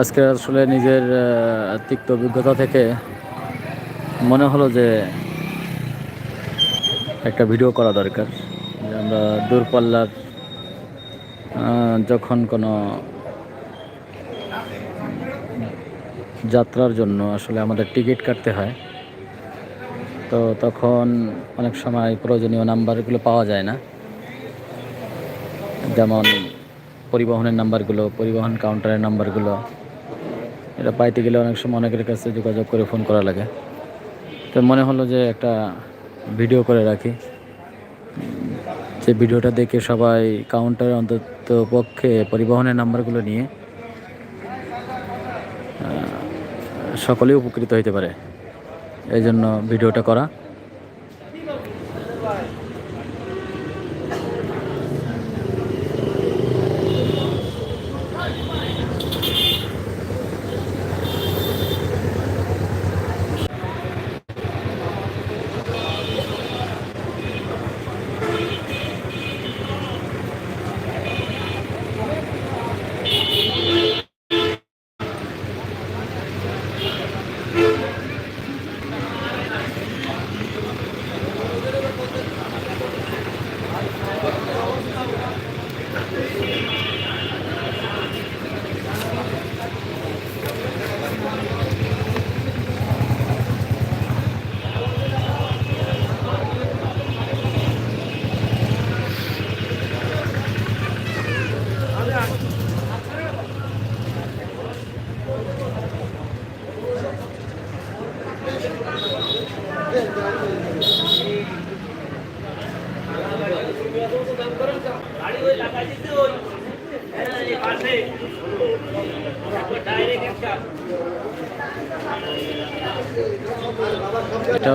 আজকে আসলে নিজের তিক্ত অভিজ্ঞতা থেকে মনে হলো যে একটা ভিডিও করা দরকার। যে আমরা দূরপাল্লার যখন কোনো যাত্রার জন্য আসলে আমাদের টিকিট কাটতে হয়, তো তখন অনেক সময় প্রয়োজনীয় নাম্বারগুলো পাওয়া যায় না। যেমন পরিবহনের নাম্বারগুলো, পরিবহন কাউন্টারের নাম্বারগুলো এটা পাইতে গেলে অনেক সময় অনেকের কাছে যোগাযোগ করে ফোন করা লাগে। তো মনে হলো যে একটা ভিডিও করে রাখি। যে ভিডিওটা দেখে সবাই কাউন্টারে অন্তত পক্ষে পরিবহনের নাম্বারগুলো নিয়ে সকলেই উপকৃত হতে পারে। এই জন্য ভিডিওটা করা।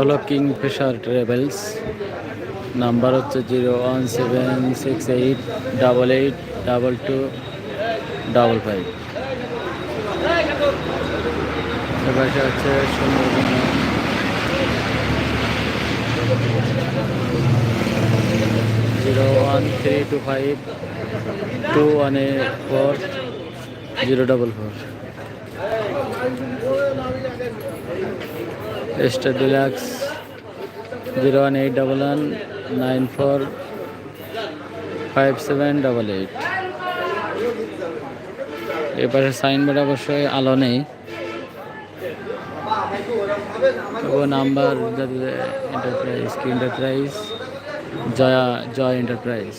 হলো কিংফিশার ট্রাভেলস নাম্বার হচ্ছে zero one seven six eight double eight double two double five এপাশে হচ্ছে Sundarban. Zero one three two five two one four zero double four star deluxe zero one eight double one nine four five seven double eight. এপাশে signboard অবশ্যই আলো নেই। Number enterprise কি enterprise Joya, Joy enterprise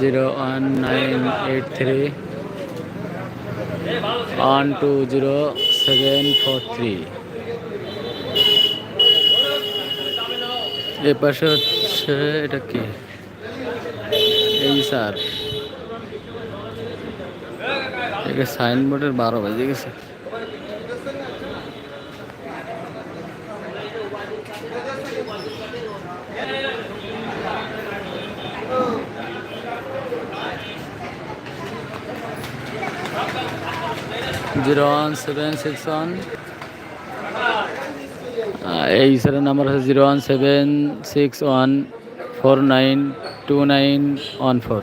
zero one nine eight three one two zero seven four three. এ পাশে হচ্ছে, এটা কি? এই স্যার। এটা সাইনবোর্ডের বারো বাজে গেছে zero one seven six one এই স্যারের নাম্বার হচ্ছে zero one seven six one four nine two nine one four.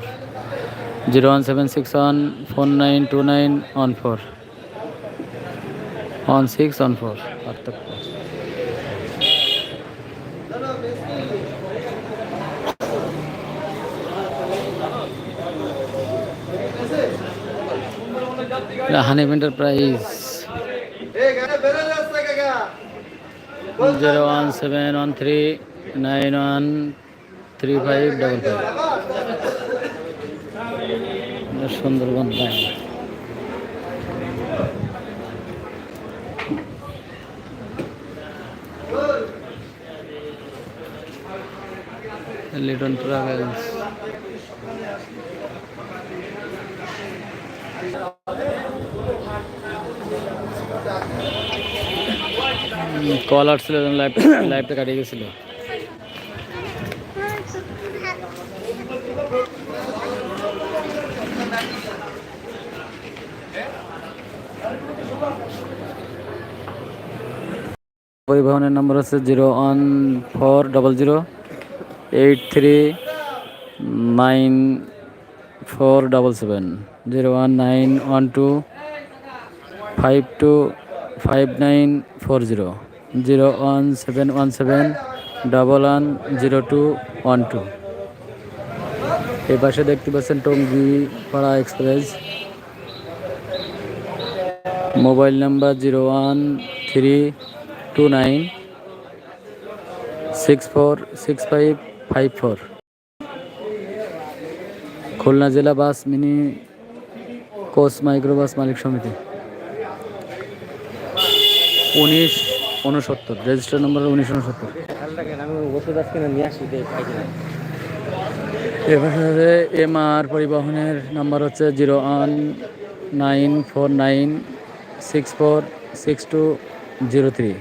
Zero one seven six one four nine two nine one four. One six one four, পার্থক্য। Hanif enterprise zero one seven one three nine one three five double five Sundarban Liton travels. Call আসছিল লাইভটা কাটিয়ে গেছিল পরিবহনের number হচ্ছে zero one four double zero eight three nine four double seven zero one nine one two five two five nine four zero zero one seven one seven, double one zero two one two. এই পাশে দেখতে পাচ্ছেন Tungipara express. Mobile number zero one three two nine, six four, six five five four. Khulna জেলা bus mini coach microbus মালিক সমিতি। উনিশ উনসত্তর register নম্বর উনিশ উনসত্তর কিনা এবারে এমআর পরিবহনের নাম্বার হচ্ছে zero one nine four nine six four six two zero three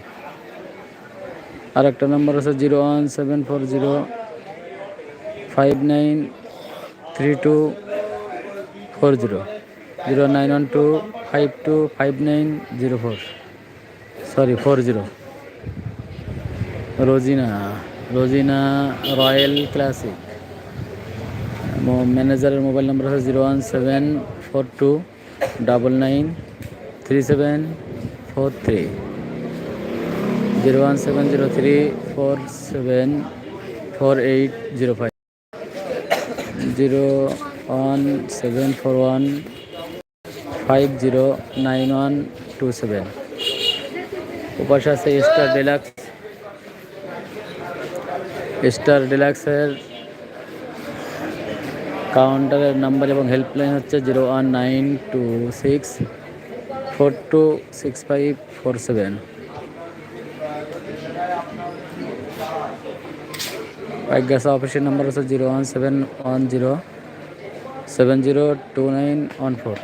আর একটা নাম্বার হচ্ছে zero one seven four zero five nine three two four zero zero nine one two five two five nine zero four sorry four zero Rozina Rozina royal classic ম্যানেজারের mobile number হচ্ছে zero one seven four two double nine three seven four three zero one seven zero three four seven four eight zero five zero one seven four one five zero nine one two seven উপাশে আছে star deluxe star ডিলাক্সের কাউন্টারের number এবং helpline হচ্ছে zero one nine two six four two six five four seven gas অফিসের number হচ্ছে zero one seven one zero seven zero two nine one four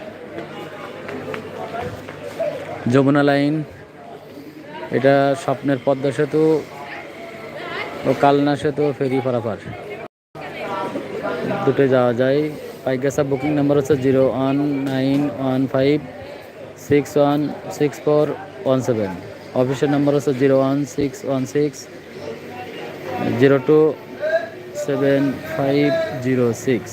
Jamuna line এটা স্বপ্নের পদ্মা সেতু ও কালনা সেতু ফেরি পারাপার দুটো যাওয়া যায়। পাইকাসা বুকিং নাম্বার হচ্ছে zero one nine one five six one six four one seven. অফিসের নাম্বার হচ্ছে zero one six one six zero two seven five zero six.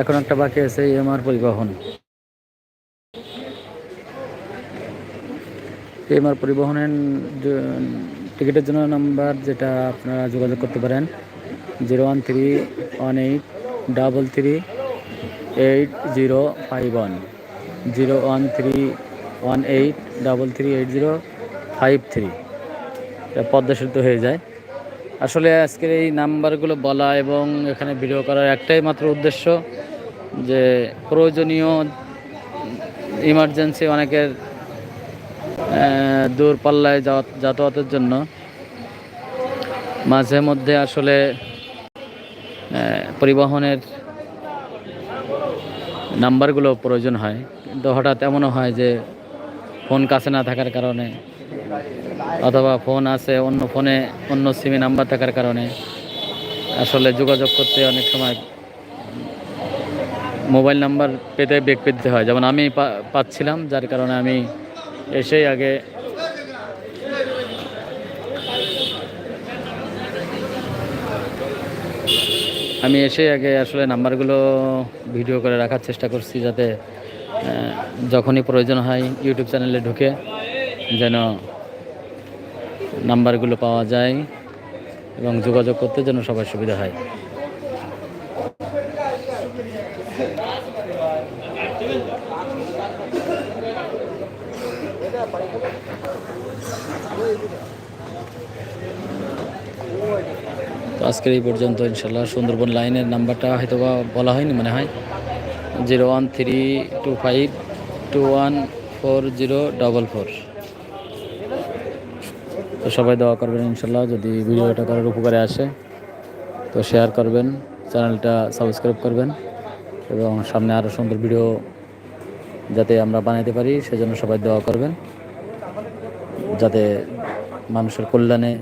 এখন একটা বাকি আছে, এমআর পরিবহন। এমআর পরিবহনের টিকিটের জন্য নাম্বার যেটা আপনারা যোগাযোগ করতে পারেন, zero one three one eight double three eight zero five one. Zero one three one eight double three eight zero five three. Padma সেতু হয়ে যায়। আসলে আজকের এই নাম্বারগুলো বলা এবং এখানে ভিডিও করার একটাই মাত্র উদ্দেশ্য যে প্রয়োজনীয় ইমার্জেন্সি অনেকের আহ, দূর পাল্লায় যাওয়া- যাতায়াতের জন্য। মাঝে মধ্যে আসলে পরিবহনের নাম্বারগুলো প্রয়োজন হয়। কিন্তু হঠাৎ এমনও হয় যে ফোন কাছে না থাকার কারণে অথবা ফোন আছে, অন্য ফোনে অন্য সিমে নাম্বার থাকার কারণে। আসলে যোগাযোগ করতে অনেক সময় মোবাইল নাম্বার পেতে বেগ পেতে হয়। যেমন আমি পাচ্ছিলাম, যার কারণে আমি এসেই আগে আমি এসে আগে আসলে নাম্বারগুলো ভিডিও করে রাখার চেষ্টা করছি যাতে যখনই প্রয়োজন হয় ইউটিউব চ্যানেলে ঢুকে যেন নাম্বারগুলো পাওয়া যায় এবং যোগাযোগ করতে যেন সবার সুবিধা হয়। তো আজকের এই পর্যন্ত ইনশাল্লাহ সুন্দরবন লাইনের নাম্বারটা হয়তো বা বলা হয়নি মনে হয়। Zero one three two five two one four zero double four. তো সবাই দেওয়া করবেন ইনশাল্লাহ যদি ভিডিওটা করার উপকারে আসে। তো শেয়ার করবেন চ্যানেলটা সাবস্ক্রাইব করবেন এবং সামনে আরও সুন্দর ভিডিও যাতে আমরা বানাইতে পারি, সেজন্য সবাই দেওয়া করবেন। যাতে মানুষের কল্যাণে